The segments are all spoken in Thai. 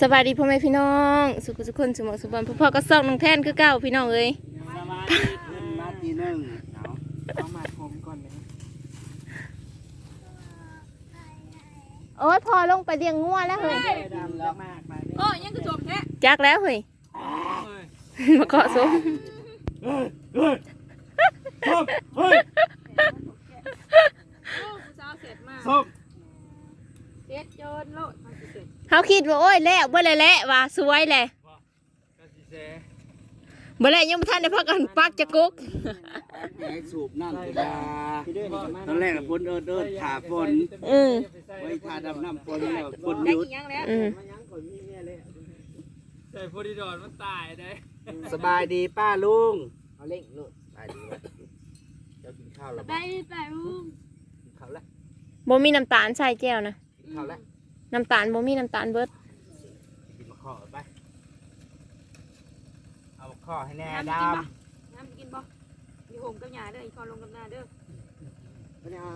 สวัสดีพ่อแม่พี่น้อง สุขสุขคนสมองสุบอนพ่อๆก็ซอกน้องแท่นคือเก่าพี่น้องเอ้ยสวัสดีขึ้นมาทีหนึ่งเนาเอามาคมก่อนเลยโอ้ยพอลงไปเลี้ยงงัวแล้วเฮ้ยดำแล้วมากไปโอ้ยังกระจกแท้จักแล้วเฮ้ยมาเกาะซุ้มเฮ้ยเฮ้ยส้มเฮ้ยโอ้ผู้สาสร็จมาก ส้ม เสร็จโจนโลดมาสิ เสร็จเขาคิดว่าโอ้ยแล้วบ่เลยแหละว่าสวยแหละกะสิเซ่บ่แล้วยังบ่ทันได้พักกันปักจะกุกแหงสูบน้ำตุลาพี่เด้อนี่ก็มาตอนแรกน่ะฝนเอิดเอิดถาฝนอืมไว้ทาดำน้ำฝนแล้วฝนหได้ยุดกี่ยังแล้วอืมมายังคนมีเมียเลยใส่โพดิดอนมันตายได้สบายดีป้าลุงเอาเล่งลูกสบายดีไหมเจ้ากินข้าวแล้วไปบ่ไปอุ้มกินข้าวแล้วบ่มีน้ำตาลใส่แก้วนะกินข้าวแล้ว น้ำตาลบ่มีน้ำตาลเบิดกินมะข้อไป เอามะข้อให้แน่ดน้ำน้ำกินบ่อีโหมกับหยาเด้ออีพอลงกับหน้าเด้อำไม่เอา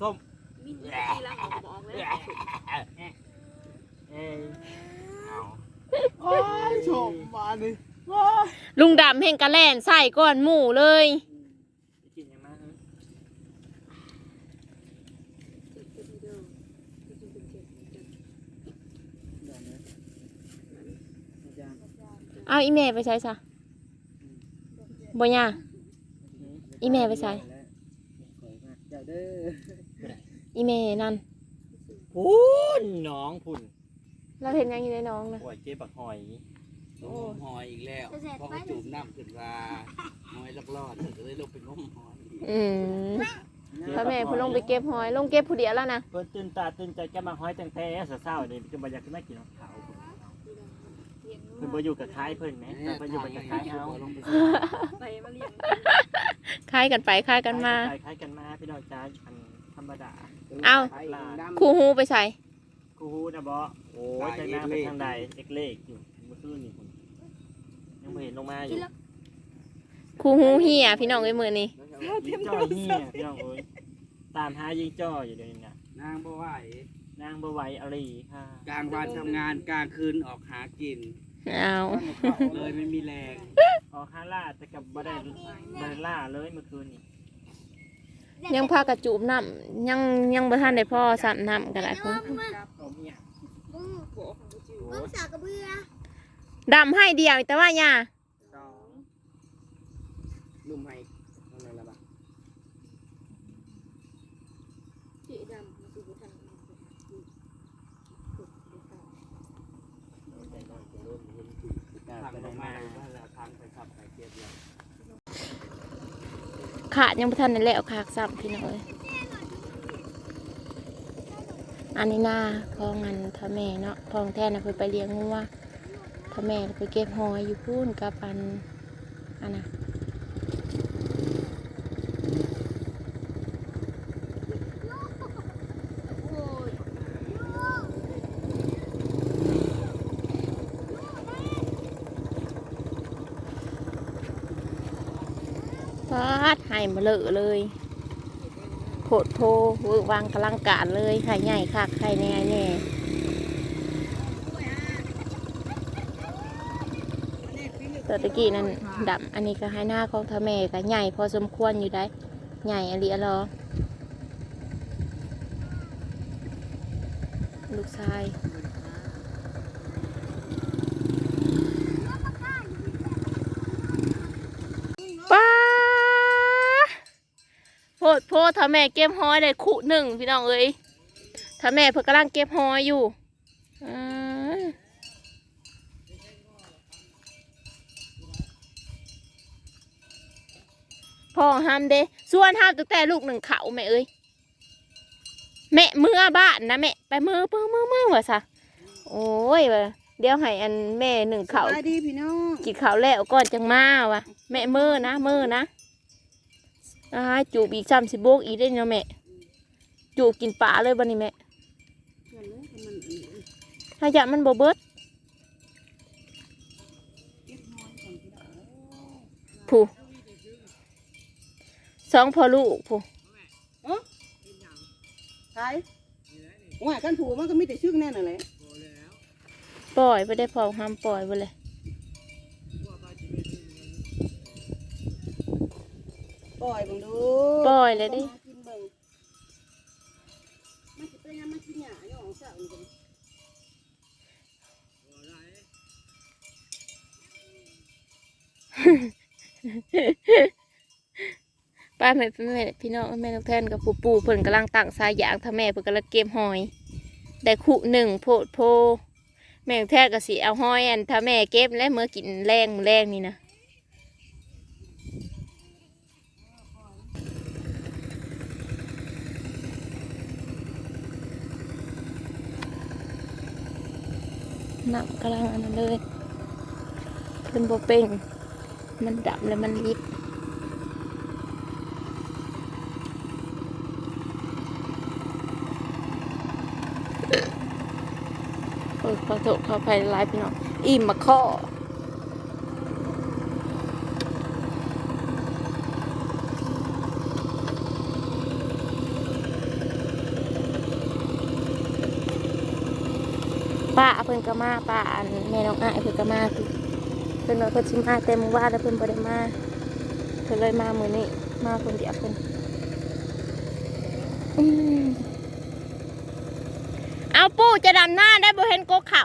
ส้มมินนี่ละออกบอกเลยเอ้ยเอาโอ้ยชมมาดิลุงดำเฮงกะแล่นใส่ก้อนหมูเลย กินยังมา เอาอีแม่ไปใช้ซะบ่ย่าอีแม่ไปใช้เจ้าเด้ออีแม่นั่นพุ่นน้องพุ่นเราเห็นยังอยู่ในน้องนะปล่อยเจ็บปักหอยโอ้หอยอีกแล้วเพราะเขาจุ่มน้ำขึ้นมาหอยลักลอดก็เลยลงไปงมหอยอืมพ่อแม่เพนลงไปเก็บหอย ลงเก็บผู้เดียวแล้วนะเพิ่นตื่นตาตื่นใจจะมาหอยตั้งแต่เช้าๆนี่จะบ่อยากกินมากินของ เขาเพิ่นบ่อยู่กับคายเพิ่นแหมแต่เพิ่นอยู่กับคายเอาลงไปไปมาเลี้ยงคล้ายกันไปคล้ายกันมาคล้ายกันมาพี่น้องจ้าอันธรรมดาเอา ครูฮูไปใส่กูฮู้นะบ่โอ้ยใจน้าไปทางใดเอกเลขอยู่เมื่อคืนนี่พุ่นยังบ่เห็นลงมาอยู่ครูฮูเฮียพี่น้องเอ้ยมือนี่ยิงจ้อเหี้ยพี่น้องเอ้ยตามหายิงจ้ออยู่เดี๋ยวนี้นะนางบ่ไหว นางบ่ไหวอะไรค่ะกลางวันทำงานกลางคืนออกหากิน เอาเลยไม่มีแรงออกหาล่าแต่กับบ่ได้บ่ได้ล่าเลยเมื่อคืนนี่ยังพากระจูบน้ำยังยังบ่ทันได้พ่อสามน้ำกันหลายคนเอาเมียโผล่ของกูจิ๋วโอ้ยดำให้เดียวแต่ว่าย่า สองนุ่มให้อะไรละบ้าง สีดำมาสู่บุทัน ทางไปมาแล้วทางไปขับไปเก็บแล้ว ขาดยังไม่ทันได้แล้วขาดซ้ำพี่น้องเอ้ยอันนี้หน้าพองันทอแม่เนาะพ่องแท้น่ะเพิ่นไปเลี้ยงงัวพ่อแม่ไปเก็บหอยอยู่พูนกับปันอันน่ะ โอ้ย ฟา ดให้มาเลอะเลยโผดโพวอวางกำลังการเลยไข่ใหญ่คักไข่แน่แน่ตัวตะกี้นั่นดำอันนี้ก็ให้หน้าของทาแม่ก็ใหญ่พอสมควรอยู่ได้ ใหญ่อะไรอรอลูกชายป้าโพ ดโพดถ้าแม่เก็บหอยได้ขุหนึ่งพี่น้องเอ้ยถ้าแม่เพิ่งกำลังเก็บหอยอยู่อ่าพ่อห้ามเด้ส่วนห้ามตั้งแต่ลูกหนึ่งเขาแม่เอ้ยแม่เมื่อบ้านนะแม่ไปมือมือมือมือวะซะโอ้ยว่ะเดี๋ยวให้อันแม่หนึ่งเขาสวัสดีพี่น้องกินข้าวแล้วก่อนจังมาวะแม่มือนะมือนะ อ่าจูบอีกซ้ำสิโบกอีกได้เนาะแม่ จูบกินปลาเลยบันนี้แม่ถ้าอยากมันบ่เบิดผู้สองพอลูกผู้ใช่ว่ากันผูมันก็มีแต่ชึกแน่นอนแหละปล่อยไปได้พอห้ามปล่อยไปเลย ปล่อยบังดูปล่อยเลยดิกินเบิ่งมันสิไปยังมันกินหญ้าอยู่ของเจ้ามันก็ป้าแม่แม่พี่น้องแม่น้องแทนกับปู่ปู่เพิ่นกำลังตั้งสายยางถ้าแม่เพิ่นกำลังเก็บหอย ได้คู่หนึ่งโพดโพ แม่น้องแทนก็สิเอาหอยอันถ้าแม่เก็บและเมื่อกินแรงมื้อแรงนี่นะ น้ำกำลังอันนั้นเลยเพิ่นบ่เป่ง มันดำแล้วมันลิบเออขอโทษขออภัยไลฟ์พี่น้องอิ่มมาข้อ ป้าเพิ่นก็มาป้าอันแม่น้องอ้ายเพิ่นก็มาคือเพิ่นเพิ่นสิมาแต่มื้อวาแล้วเพิ่นบ่ได้มาเพิ่นเลยมามื้อนี้มาคนเดียวเพิ่นอืมเอาปู่จะดำหน้าได้บ่เห็นโกขา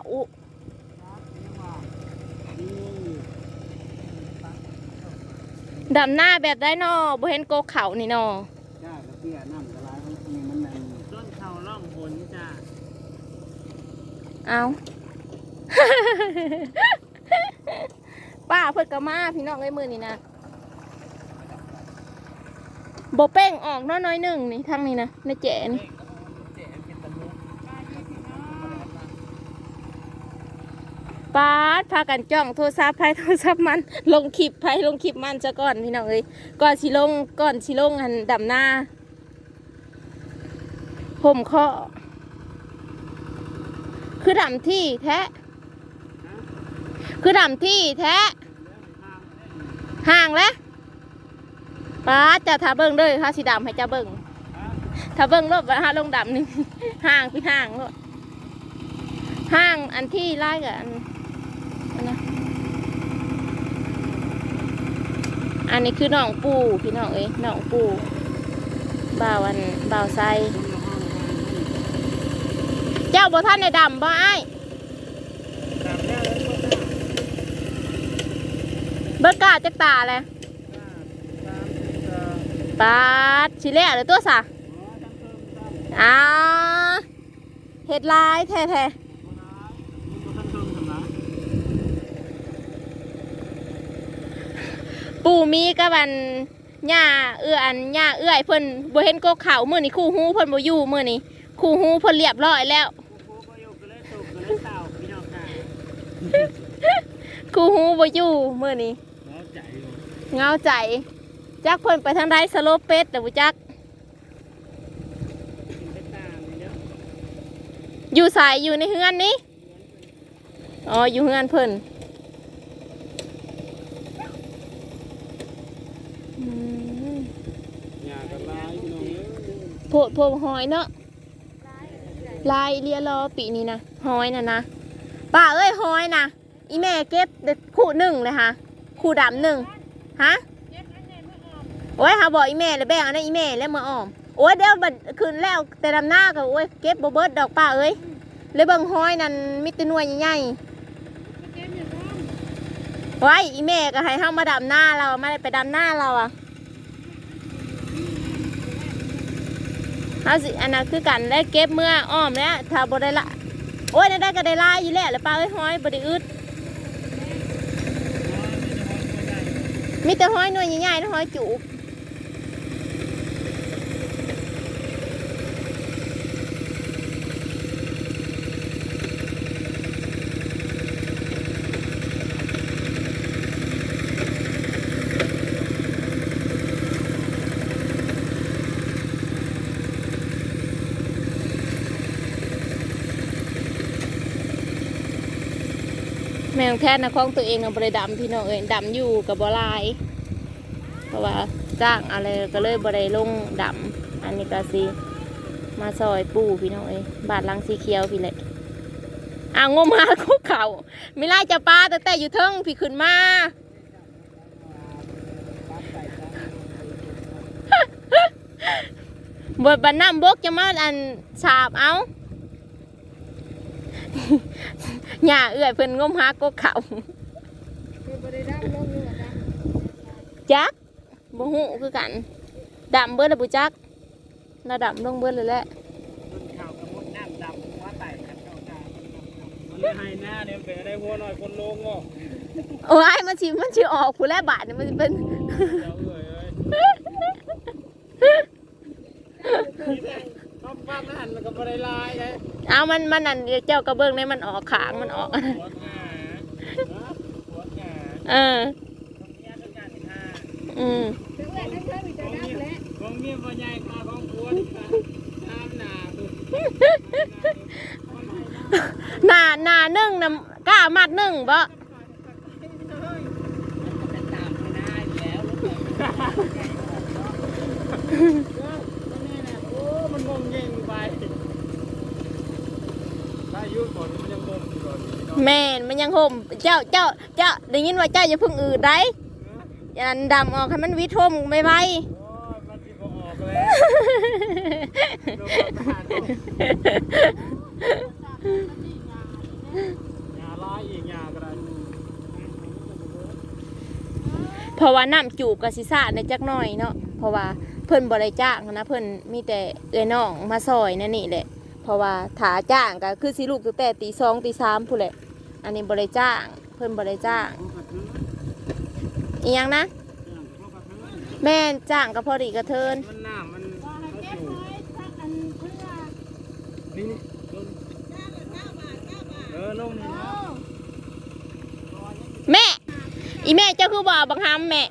ดำหน้าแบบได้นอบ่เห็นโกเขานี่นอจ้ากระเตี้ยน้ำกระลายมันนี่มันนั่นต้นเข่าล่องหนจ้า เอาป้าเพิ่นก็มาพี่น้องไอ้มือนี่นะโบเป้งออกน้อยน้อยๆหนึ่งนี่ทางนี้นะในแจนป้าดพากันจ้องโทรศัพท์ไผโทรศัพท์มัน ลงคลิปไผลงคลิปมันซะก่อนพี่น้องเอ้ยก่อนสิลงก่อนสิลงหันดำหน้าผมข้อ คือดำที่แท้ คือดำที่แท้ ห่างแล้วป้าจะทาเบิ้งเด้อค่ะสีดำให้เจ้าเบิ้งถ้าเบิ้งรถว่าลงดำนี่ห่างพี่ห่างรถห่างอันที่ไล่กับอันอันนะอันนี้คือหนองปูพี่น้องเอ้ยน้องปูบ่าวอันบ่าวไซ เจ้าบ่ท่านในดำบ่ไอ้ายตามแล้วแล้วก็เบิกกาจักตาเลยตามที่จะปาดชิเล่หรือตัวสะอ้าเห็ดลายแท้แท้โบราณนี่ก็ทำเพิ่มทำละๆปู่มีกับอันหญ้าเอื้ออันหญ้าเอื้อยเพิ่นบ่เห็นกกเขามื้อนี้คู่หูเพิ่นบ่อยู่มื้อนี้คู่หูเพิ่นเรียบร้อยแล้ว คู่หูบ่อยู่มื้อนี้แล้วใจอยู่เงาใจจักเพิ่นไปทางใดสโลปเป็ดแต่บ่จักกินไปตามเลยเนาะอยู่สายอยู่ในเฮือนนี้อ๋ออยู่เฮือนเพิ่นอืมหญ้ากระลายพี่น้องเอ้ยโพดโพดหอยเนาะลายเลียรอปีนี้นะหอยน่ะนะ ป้าเอ้ยหอยนะอีแม่เก็บคู่หนึ่งเลยค่ะคู่ดำหนึ่งฮะโอ้ยหาบอกอีแม่เลยแบ่งอันนั้นอีแม่แล้วมาอ้อมโอ้ยเดี๋ยวบัดคืนแล้วแต่ดำหน้าก็โอ้ยเก็บโบเบิร์ดดอกป้าเอ้ยเลยเบิ่งหอยนั่นมิตรหน่วยใหญ่ๆไว้อีแม่ก็ให้เฮามาดำหน้าเราไม่ได้ไปดำหน้าเราอะเอาสิอันนั้นคือกันได้เก็บเมื่ออ้อมแล้วถ้าบได้ละ โอ้ยได้ก็ได้ลายอยู่แล้วหรือเปล่าเอ้ยห้อยบ่ได้อึดมีแต่ห้อยหน่วยใหญ่ๆนะห้อยจูบ แมงแท้นะของตัวเองนะบ่ได้ดำพี่น้องเอ้ยดำอยู่กับบลาย เพราะว่าจ้างอะไรก็เลยบ่ได้ลงดำอันนี้ก็สิมาซอยปูพี่น้องเอ้ยบาดลังสีเขียวพี่แหละอ่างมหาคุกเขาไม่ไล่จะปลาแต่แต่อยู่เทิงพี่ขึ้นมาบทบันน้ำบกจะมาอันสาบเอา หย่าเอื้อยเพิ่นงมหากกเขาคือบ่ได้ดำลงอยู่ว่าจ้ะจักบ่ฮู้คือกันดำเบิดแล้วบ่จักน่าดำลงเบิดเลยแหละมันข่าวกระมุดน้ำดำหัวไตกันเข้ากามันเลยให้หน้าเนี่ยมันเป็นอะไรหัวหน่อยคนโลงอะโอ้ยมันสิมันสิออกผู้แลบาทนี่มันสิเป็นเดี๋ยวเอ้ยเอ้ยต้องฟัง หันแล้วก็บ่ได้ลายเลยเอามันมันอันเจ้ากระเบื้องนี่มันออกขางมันออก หัวหงาหัวหงาเออต้องเมียต้องการอีกห้าอืมถึงแรกทั้งเธอมีแต่ดำแหละของเมียบ่ใหญ่กว่าของผัวนี่ค่ะตามหน้าตัวหน้าหน้านึ่งนํกล้ามัดนึ่งบ่เป็นตามไม่ได้แล้วโอ้มันงงเง่งไปถ้าอายุก่อนมันยังงงอยู่ก่อนพี่น้อง แม่นมันยังห่มเจ้าเจ้าเจ้าได้ยินว่าเจ้าอย่าเพิ่งอืดได้อันดำออกให้มันวิทมไม่ไวโอ้ยมันสิบ่ออกแล้วโดนประหารยาลายอีกยาก็ได้เพราะว่าน้ำจูบกับซิซ่าในจักหน่อยเนาะเพราะว่าเพิ่นบริจ้างนะเพิ่นมีแต่เอ้ยน้องมาซอยนั่นนี่แหละเพ ราะว่าถาจ้างก็คือสิลูกตั้งแต่ตีสองตีสามผู้นแหละ อันนี้บริจ้าง เพิ่นบริจ้างอีหยังนะ แม่นจ้างก็พอดีกระเทินมันน้ำมันเอาอยู่นี่นี่ลงเออลงนี่นะแม่ อีแม่เจ้าคือบ่เอาบังฮัมแม่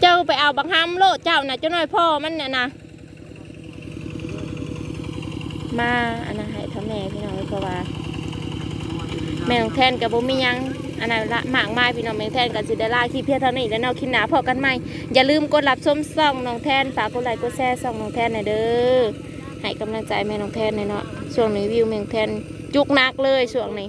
เจ้าไปเอาบังฮัมโลดเจ้าน่ะเจ้าน้อยพ่อมันน่ะนะ มาอันนั้นให้ทำแม่พี่น้องเพราะว่าแม่น้องแทนกับบ่มียังอันนั้นละหมากมาพี่น้องแม่งแทนกับสิเด้ลาขี้เพี้ยเท่านี้แล้วเนาะคลิปหนาพอกันไหมอย่าลืมกดรับชมซ่องน้องแทนฝากกดไลค์กดแชร์ซ่องน้องแทนหน่อยเด้อให้กำลังใจแม่น้องแทนหน่อยเนาะช่วงนี้วิวแม่งแทนจุกนักเลยช่วงนี้